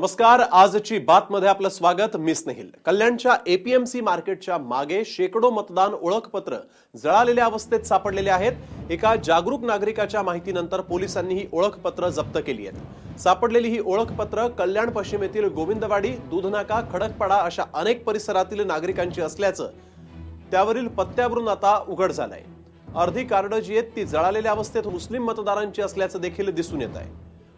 नमस्कार आजची बातमध्ये आपलं स्वागत. मी स्नेहिल. कल्याणच्या एपीएमसी मार्केटच्या मागे शेकडो मतदान ओळखपत्र जळालेल्या अवस्थेत सापडलेले आहेत. एका जागरूक नागरिकाच्या माहितीनंतर पोलिसांनी ही ओळखपत्र जप्त केली आहेत. सापडलेली ही ओळखपत्र कल्याण पश्चिमेतील गोविंदवाडी दूधनाका खडकपाडा अशा अनेक परिसरातील नागरिकांची असल्याचं त्यावरील पत्त्यावरून आता उघड झालंय. अर्धी कार्ड जी आहेत ती जळालेल्या अवस्थेत मुस्लिम मतदारांची असल्याचं देखील दिसून येत आहे.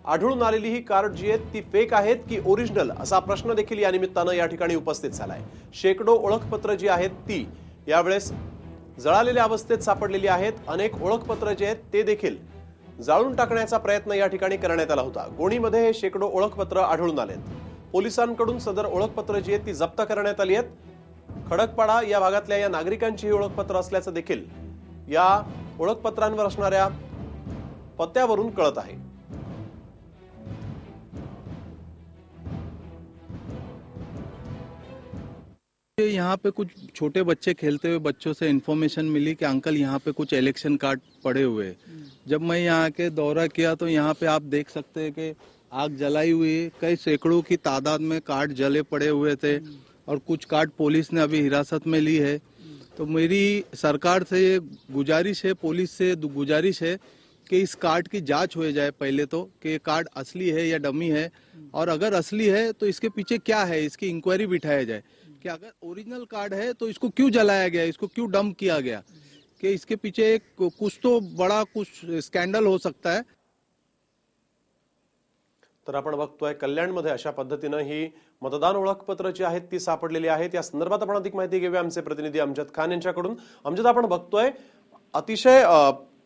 आढळून आलेली ही कार्ड जी आहेत ती फेक आहेत की ओरिजिनल असा प्रश्न देखील या निमित्तानं या ठिकाणी उपस्थित झालाय. शेकडो ओळखपत्र जी आहेत ती यावेळेस जळालेल्या अवस्थेत सापडलेली आहेत. अनेक ओळखपत्र जे आहेत ते देखील जाळून टाकण्याचा प्रयत्न या ठिकाणी करण्यात आला होता. गोणीमध्ये हे शेकडो ओळखपत्र आढळून आलेत. पोलिसांकडून सदर ओळखपत्र जी आहेत ती जप्त करण्यात आली आहेत. खडकपाडा या भागातल्या या नागरिकांची ही ओळखपत्र असल्याचं देखील या ओळखपत्रांवर असणाऱ्या पत्त्यावरून कळत आहे. यहाँ पे कुछ छोटे बच्चे खेलते हुए बच्चों से इन्फॉर्मेशन मिली कि अंकल यहाँ पे कुछ इलेक्शन कार्ड पड़े हुए जब मैं यहाँ के दौरा किया तो यहाँ पे आप देख सकते हैं कि आग जलाई हुई है। कई सैकड़ों की तादाद में कार्ड जले पड़े हुए थे और कुछ कार्ड पुलिस ने अभी हिरासत में ली है। तो मेरी सरकार से गुजारिश है पुलिस से गुजारिश है कि इस कार्ड की जाँच हो जाए पहले तो कि ये कार्ड असली है या डमी है। और अगर असली है तो इसके पीछे क्या है? इसकी इंक्वायरी बिठाया जाए। कि अगर ओरिजिनल कार्ड है तो इसको क्यों जलाया गया? इसको क्यों डंप किया गया? कि इसके पीछे एक कुछ तो बड़ा कुछ स्कैंडल हो सकता है। तर आपण बघतोय, कल्याणमध्ये अशा पद्धतीनं ही मतदान ओळखपत्र जी आहेत, ती सापडलेली आहेत. या संदर्भात आपण अधिक माहिती घेऊया आमचे प्रतिनिधी अमजद खान यांच्याकडून. अमजद, आपण बघतोय, अतिशय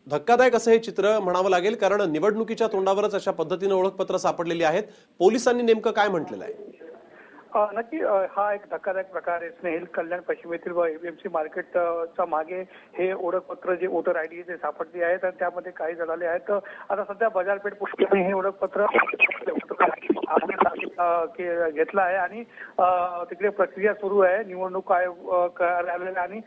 धक्कादायक असं हे चित्र म्हणावं लागेल कारण निवडणुकीच्या तोंडावरच अशा पद्धतीनं ओळखपत्र सापडलेली आहेत. पोलिसांनी नेमकं काय म्हटलेलं आहे? नक्की हा एक धक्कादायक प्रकार आहे. स्नेहिल कल्याण पश्चिमेतील व एमसी मार्केट अ, मागे हे ओळखपत्र जे वोटर आयडी ते सापडली आहेत आणि त्यामध्ये काही जळाले आहेत. आता सध्या बाजारपेठ पुष्कळ हे ओळखपत्र घेतला आहे आणि तिकडे प्रक्रिया सुरू आहे. निवडणूक आयोग कार्यालय आणि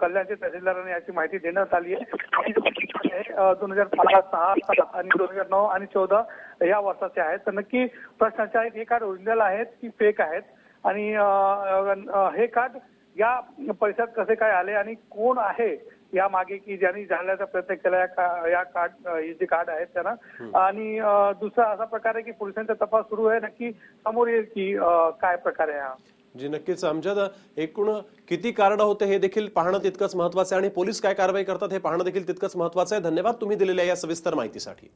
कल्याणचे तहसीलदारांनी याची माहिती देण्यात आली आहे. दोन हजार पाच सहा आणि दोन हजार नऊ आणि चौदा या वर्षाचे आहेत. तर नक्की प्रश्नाचे आहेत. हे कार्ड ओरिजिनल आहेत की फेक आहेत? आणि हे कार्ड या परिसरात कसे काय आले आणि कोण आहे या मागे की ज्यांनी जाणण्याचा प्रयत्न केला या का- या कार्ड हे जे कार्ड आहेत त्यांना आणि दुसरा असा प्रकार आहे की पोलिसांचा तपास सुरू आहे. नक्की समोर येईल की काय प्रकार आहे हा. जी नक्कीच. अमजद एकूण किती कार्ड होते हे देखील पाहणं तितकंच महत्वाचं आहे. आणि पोलीस काय कारवाई करतात हे पाहणं देखील तितकंच महत्वाचं आहे. धन्यवाद तुम्ही दिलेल्या या सविस्तर माहितीसाठी.